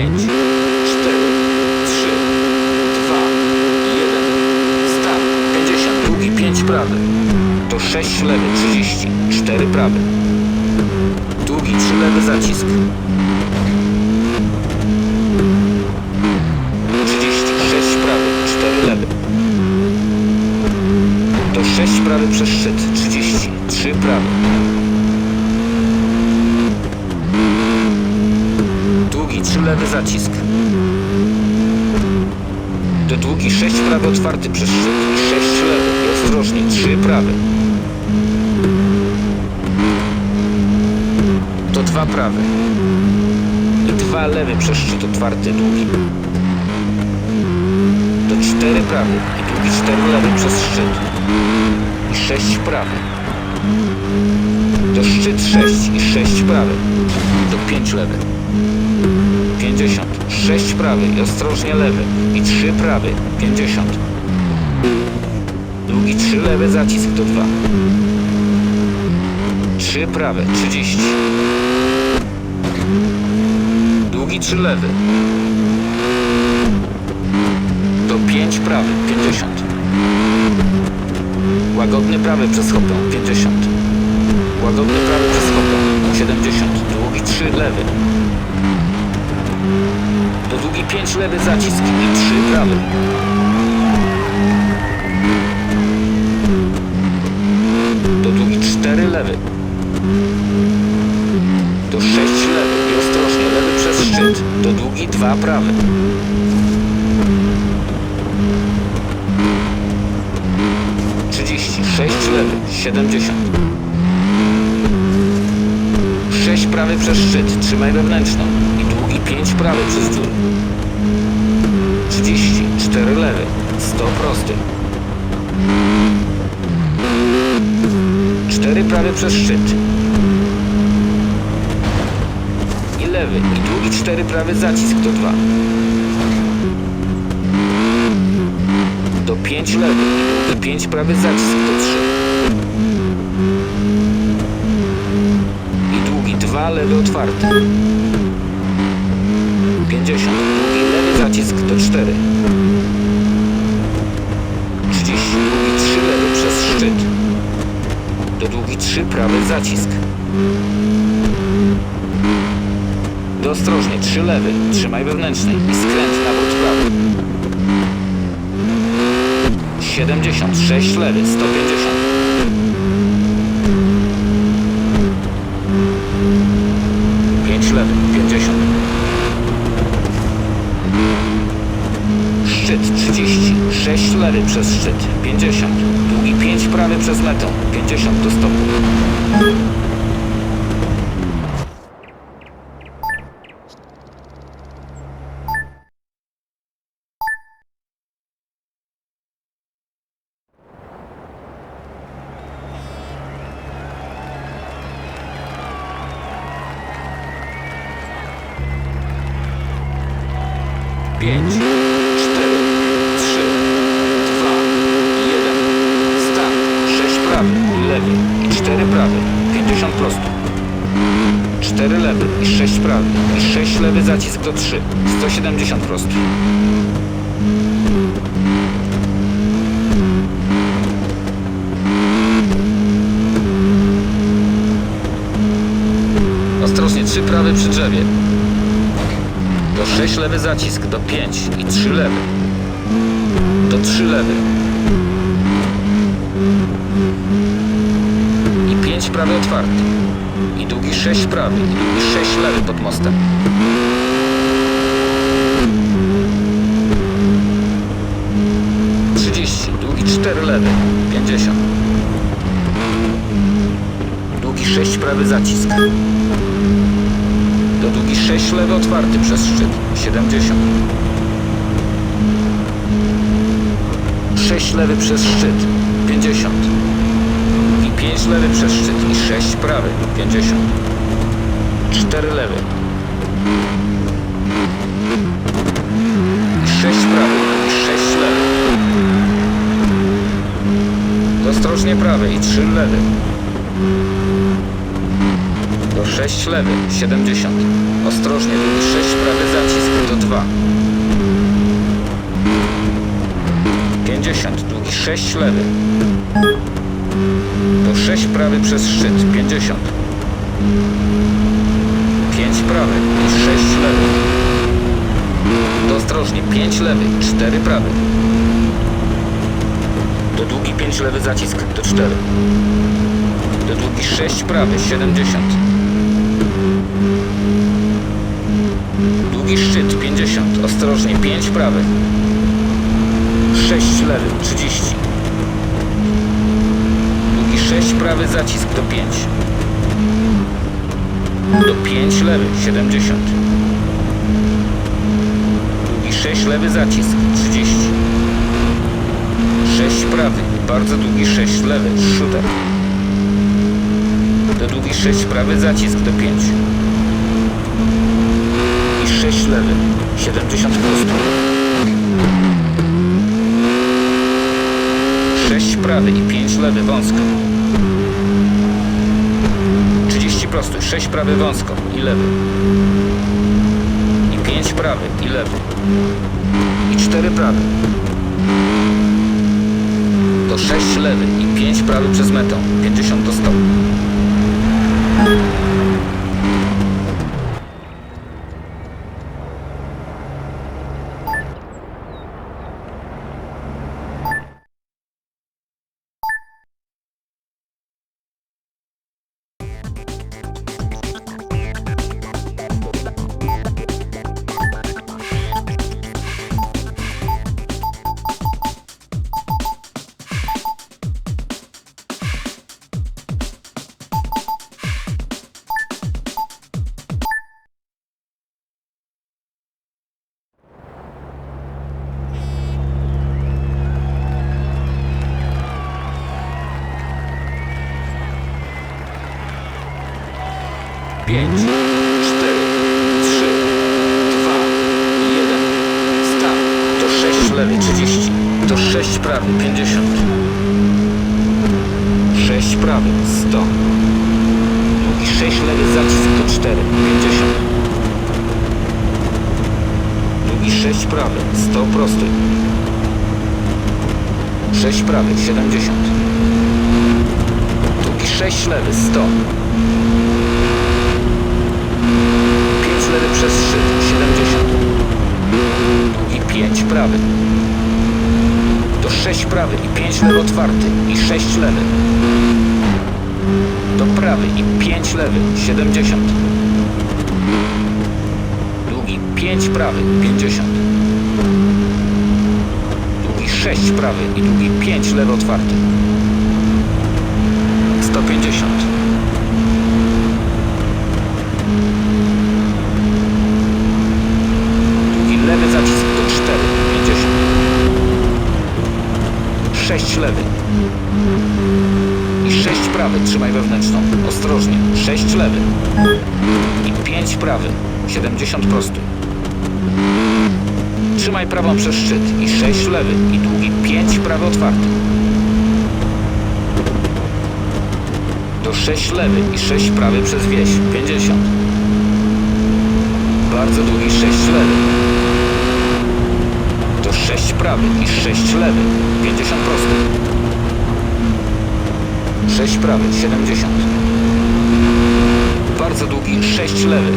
5, 4, 3, 2, 1. Start. 50. Długi 5 prawy. To 6 lewy. 30. 4 prawy. Długi 3 lewy zacisk. 36 prawy. 4 lewy. To 6 prawy przez szczyt. 30. 3 prawy. Długi 3 lewy zacisk. Do długi 6 otwarty przez szczyt i 6 lewy. Ostrożnie 3 prawy. To 2 prawy. I 2 lewy przez szczyt otwarty długi. To 4 prawy i długi 4 lewy przez szczyt. I 6 prawy. To szczyt 6 i 6 prawy. To 5 lewy. 50. 6 prawy i ostrożnie lewy. I 3 prawy. 50. Długi 3 lewy zacisk do 2. 3 prawe. 30. Długi 3 lewy. Do 5 prawy. 50. Łagodny prawy przez hopę. 50. Łagodny prawy przez hopę. 70. Długi 3 lewy. Do długi 5 lewy zacisk i 3 prawy. 4 lewy. Do 6 lewy i ostrożnie lewy przez szczyt. Do długi 2 prawy. Trzydzieści sześć lewy, siedemdziesiąt. Sześć prawy przez szczyt, trzymaj wewnętrzną. I długi pięć prawy przez dziurę. 34 lewy, 100 prosty. 4 prawy przez szczyt. I lewy, i długi 4 prawy zacisk do 2. Do 5 lewy, i długi 5 prawy zacisk do 3. I długi 2 lewy otwarty. 50. Długi lewy zacisk do 4. 30. Długi 3 lewy przez szczyt. Do długi 3 prawy zacisk. Do ostrożnie 3 lewy. Trzymaj wewnętrznej i skręt na bok prawy. 76 lewy, 150. Pięć lewy, 50. Szczyt 30, 6 lewy przez szczyt, 50. Długi 5 prawy przez metę, 50 do stopu. Pięć, cztery, trzy, dwa, jeden. Start. Sześć prawy i lewy i cztery prawy. Pięćdziesiąt prosto. Cztery lewy i sześć prawy i sześć lewy zacisk do trzy. Sto siedemdziesiąt prosto. Ostrożnie, trzy prawy przy drzewie. Do 6 lewy zacisk, do 5 i 3 lewy. Do 3 lewy. I 5 prawy otwarty. I długi 6 prawy. I długi 6 lewy pod mostem. Trzydzieści. Długi 4 lewy. 50. Długi 6 prawy zacisk. Do długi 6 lewy otwarty przez szczyt. 70. 6 lewy przez szczyt. 50. I 5 lewy przez szczyt i 6 prawy. 50. 4 lewy. I 6 prawy i 6 lewy. Ostrożnie prawy i 3 lewy. Do 6 lewy, 70. Ostrożnie, długi 6 prawy zacisk, do 2. 50, długi 6 lewy. Do 6 prawy przez szczyt, 50. 5 prawy i 6 lewy. Do ostrożnie, 5 lewy, 4 prawy. Długi 5 lewy zacisk, do 4. Do długi 6 prawy, 70. Długi szczyt, 50. Ostrożnie, 5 prawy. 6 lewy, 30. Długi 6 prawy zacisk, do 5. Do 5 lewy, 70. Długi 6 lewy zacisk, 30. 6 prawy, bardzo długi 6 lewy, shooter. Do długi 6 prawy zacisk do 5. I 6 lewy, 70 prosto. 6 prawy i 5 lewy wąsko. 30 prosto, 6 prawy wąsko i lewy. I 5 prawy i lewy. I 4 prawy. Do 6 lewy i 5 prawy przez metę. 50 do 100. 6 prawy 70. Drugi 6 lewy 100. 5 lewy przez 3 70. Długi 5 prawy. Do 6 prawy i 5 lewy otwarty i 6 lewy. Do prawy i 5 lewy 70. Długi 5 prawy 50. Długi 6 prawy i długi 5 lewy otwarty. 150. Długi lewy zacisk do 4, 50. 6 lewy. I 6 prawy, trzymaj wewnętrzną. Ostrożnie. 6 lewy. I 5 prawy, 70 prosty. Trzymaj prawą przez szczyt. I 6 lewy. I długi 5 prawy otwarty. Do 6 lewy i 6 prawy przez wieś, 50. Bardzo długi 6 lewy. To 6 prawy i 6 lewy. 50 prosty. 6 prawy, 70. Bardzo długi 6 lewy.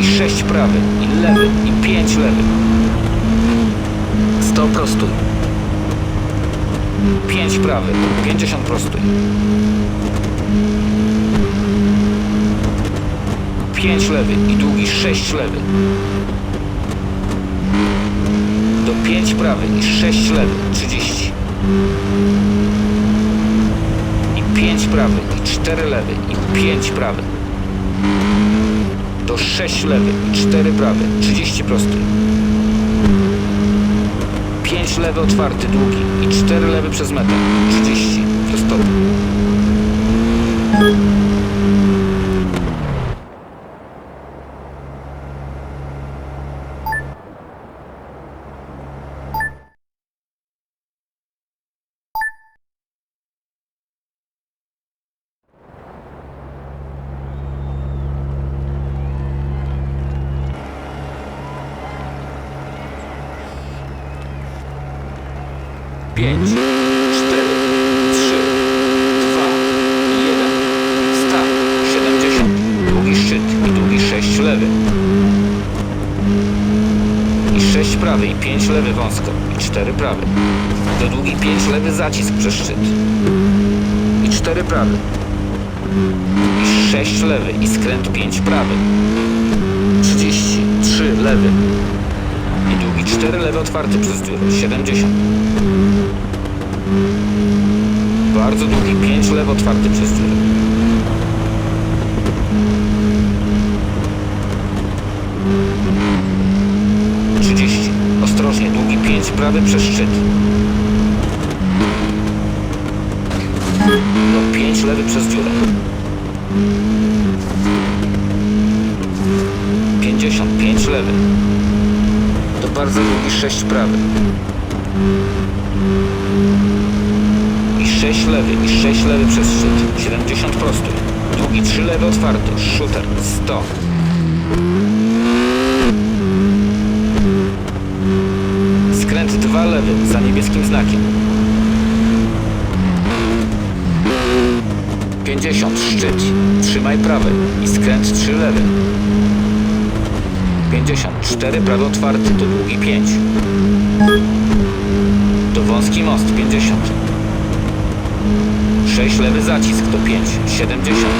I 6 prawy, i lewy, i 5 lewy. 100 prostuj. 5 prawy, 50 prostuj. 5 lewy i długi 6 lewy. Do 5 prawy i 6 lewy 30. I 5 prawy i 4 lewy i 5 prawy. Do 6 lewy i 4 prawy 30 prosty. 5 lewy otwarty długi i 4 lewy przez metę 30 do 5, 4, 3, 2, 1. Start. 70. Długi szczyt i długi 6 lewy. I 6 prawy i 5 lewy wąsko. I 4 prawy. Do długi 5 lewy zacisk przez szczyt. I 4 prawy. I 6 lewy i skręt 5 prawy. 33 lewy. I długi 4 lewy otwarty przez dziurę. 70. Bardzo długi 5 lewo przez dziurę. Trzydzieści. Ostrożnie, długi 5 prawy przez szczyt. No 5 lewy przez dziurę. 55 lewy. To bardzo długi 6 prawy. I 6 lewy, i 6 lewy przez szczyt. 70 prosty. Długi 3 lewy otwarty. Shooter. 100. Skręt 2 lewy za niebieskim znakiem. 50 szczyt. Trzymaj prawy i skręt 3 lewy. 50. 4 prawy otwarty to długi 5. To wąski most 50. 6 lewy zacisk to 5. 70.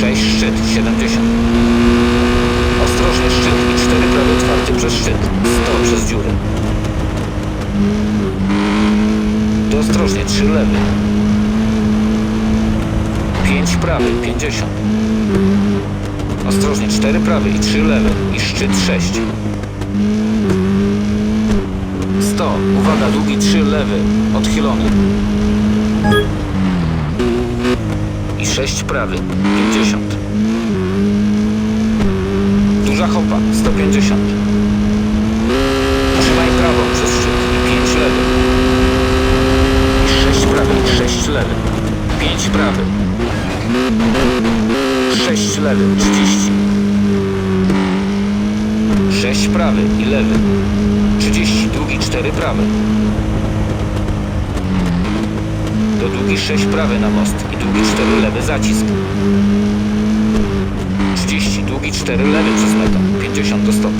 6 szczyt 70. Ostrożnie szczyt i 4 prawy otwarty przez szczyt. 100 przez dziurę. To ostrożnie 3 lewy. 5 prawy 50. Ostrożnie 4 prawy i 3 lewe i szczyt 6. 100. Uwaga, długi 3 lewy, odchylony. I 6 prawy, 50. Duża hopa, 150. Trzymaj prawą przez szczyt i 5 lewy. I 6 prawy i 6 lewy. 5 prawy. 6 lewy, 30. 6 prawy i lewy. 30, długi 4 prawy. Do długi 6 prawy na most i długi 4 lewy zacisk. 30, długi 4 lewy przez metę. 50 do stopu.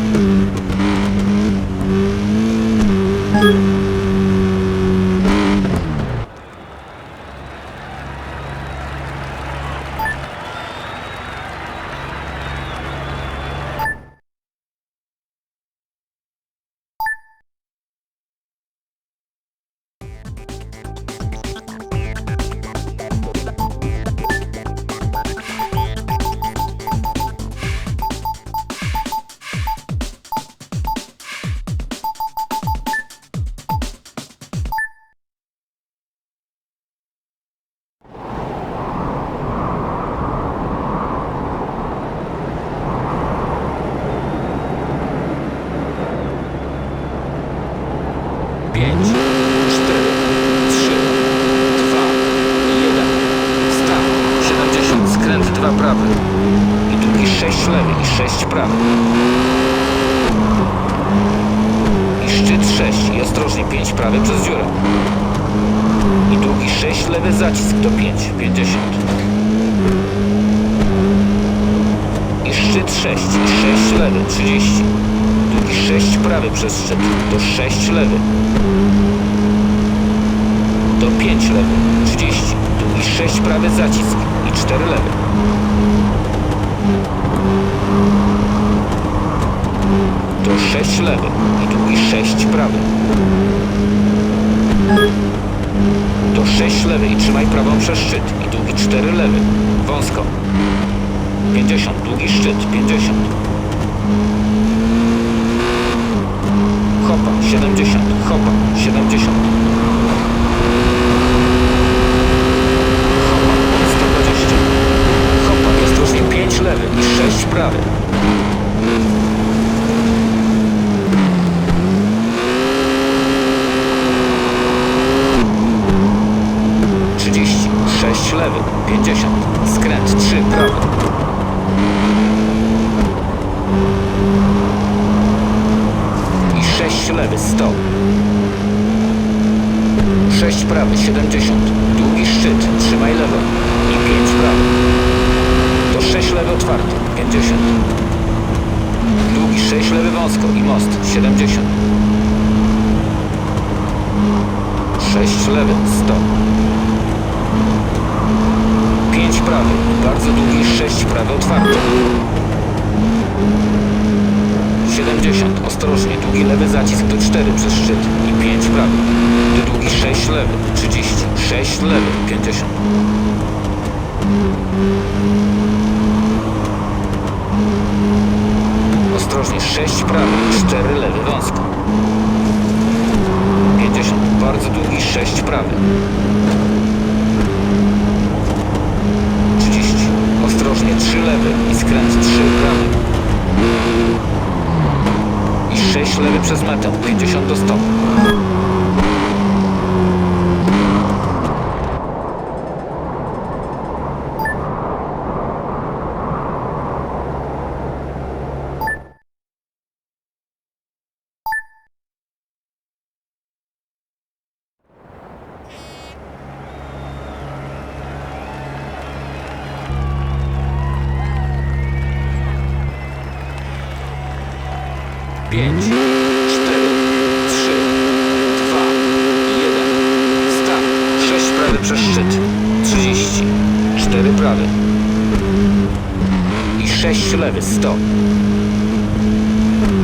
6 lewy. Do 5 lewy, 30. Tu i 6 prawy zacisk i 4 lewy. Do 6 lewy i tu i 6 prawy. Do 6 lewy i trzymaj prawą przez szczyt i długi 4 lewy. Wąsko. 50, długi szczyt, 50. 70, hopa, 70. Hopa, 120. Hopa, jest różnie 5 lewy i 6 prawy. Trzydzieści, sześć lewy, pięćdziesiąt, skręt, trzy prawy. I sześć lewy, sto. 70. Długi szczyt, trzymaj lewo. I 5 prawy. To 6 lewy otwarty, 50. Długi 6 lewy wąsko i most, 70. 6 lewy, 100. 5 prawy, bardzo długi 6 prawy otwarty. 70. Ostrożnie. Długi lewy zacisk do 4 przez szczyt i 5 prawy. Do długi 6 lewy. 30. 6 lewy. 50. Ostrożnie. 6 prawy. 4 lewy. Wąsko. 50. Bardzo długi 6 prawy. 30. Ostrożnie. 3 lewy i skręt 3 prawy. I 6 lewy przez metę. 50 do stopu. Pięć, cztery, trzy, dwa, jeden. Start. Sześć prawy przez szczyt. Trzydzieści. Cztery prawy. I sześć lewy. Sto.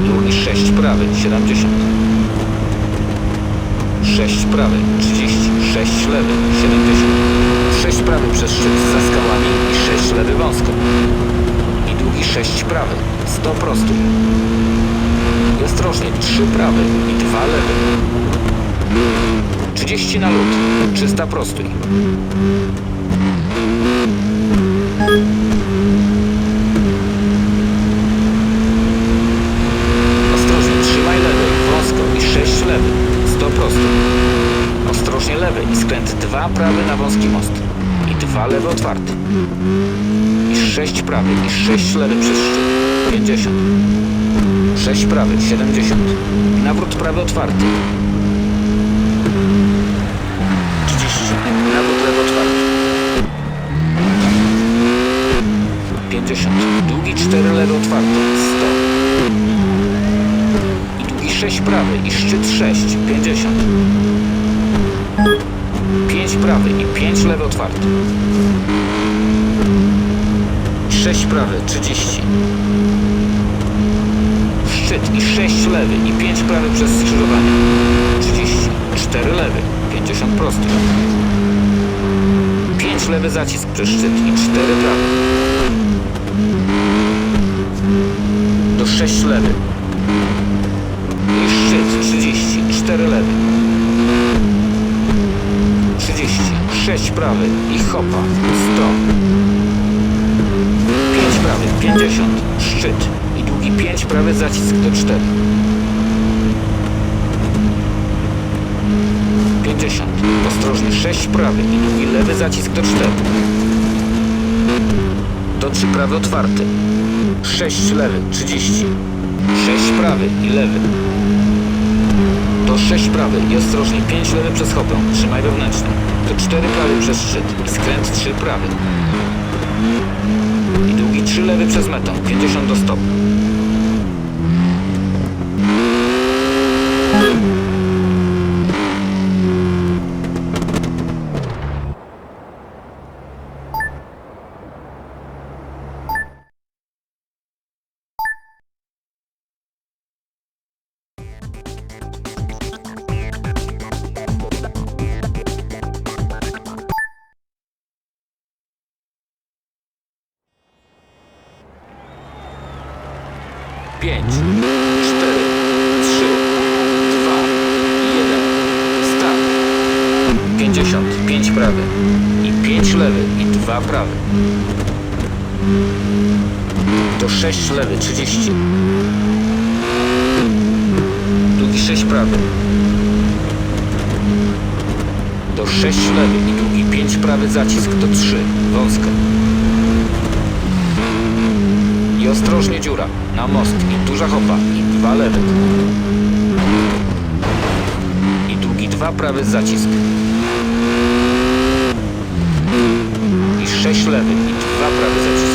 Drugi sześć prawy. Siedemdziesiąt. Sześć prawy. Trzydzieści. Sześć lewy. Siedemdziesiąt. Sześć prawy przez szczyt za skałami i sześć lewy wąsko. I długi sześć prawy. Sto prosty. Ostrożnie, trzy prawe i dwa lewe. 30 na lód, 300 prostój. Ostrożnie, trzymaj lewy, wąsko i 6 lewy, 100 prostój. Ostrożnie lewy i skręt 2 prawy na wąski most. I 2 lewe otwarte. I 6 prawy i 6 lewy przez szczyt. 50. 6 prawy, 70. Nawrót prawy otwarty. 30. Nawrót lewy otwarty. 50. Długi 4 lewy otwarty. 100. I długi 6 prawy i szczyt 6. 50. 5 prawy i 5 lewy otwarty. 6 prawy, 30 szczyt i 6 lewy i 5 prawy przez skrzyżowanie. 30, 4 lewy, 50 prosty. 5 lewy zacisk przez szczyt i 4 prawy. Do 6 lewy. I szczyt 30, 4 lewy. 30, 6 prawy i hopa 100. 5 prawy, 50, szczyt i długi 5 prawy zacisk do 4. 50. Ostrożnie 6 prawy i długi lewy zacisk do 4. Do 3 prawy otwarte. 6 lewy 30. 6 prawy i lewy. Do 6 prawy i ostrożnie 5 lewy przez hopę. Trzymaj wewnętrzny. Do 4 prawy przez szczyt i skręt 3 prawy. I długi 3 lewy przez metę. 50 do stopu. Pięć, 6, lewy 30. Długi 6, prawy. Do 6, lewy i długi 5, prawy zacisk do 3, wąsko. I ostrożnie dziura, na most i duża hopa i 2, lewy. I długi 2, prawy zacisk. I 6, lewy i 2, prawy zacisk.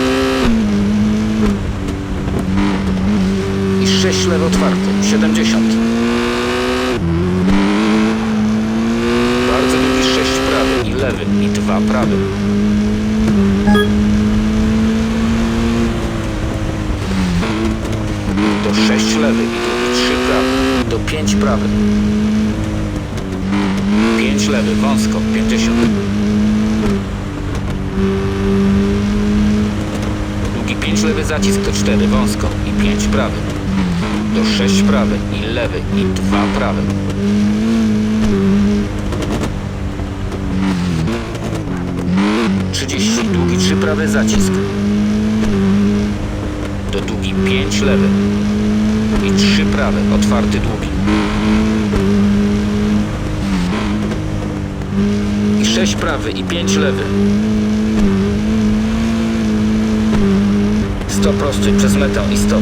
6 lewo otwarte. 70. Bardzo długi 6 prawy i lewy i 2 prawy. Do 6 lewy i długi 3 prawy. Do 5 prawy. 5 lewy, wąsko, 50. Długi 5 lewy zacisk to 4 wąsko i 5 prawy. Do 6 prawy i lewy i 2 prawy. Trzydzieści długi 3 prawy zacisk. Do długi 5 lewy i 3 prawy, otwarty długi. I 6 prawy i 5 lewy. 100 prosty przez metę i stop.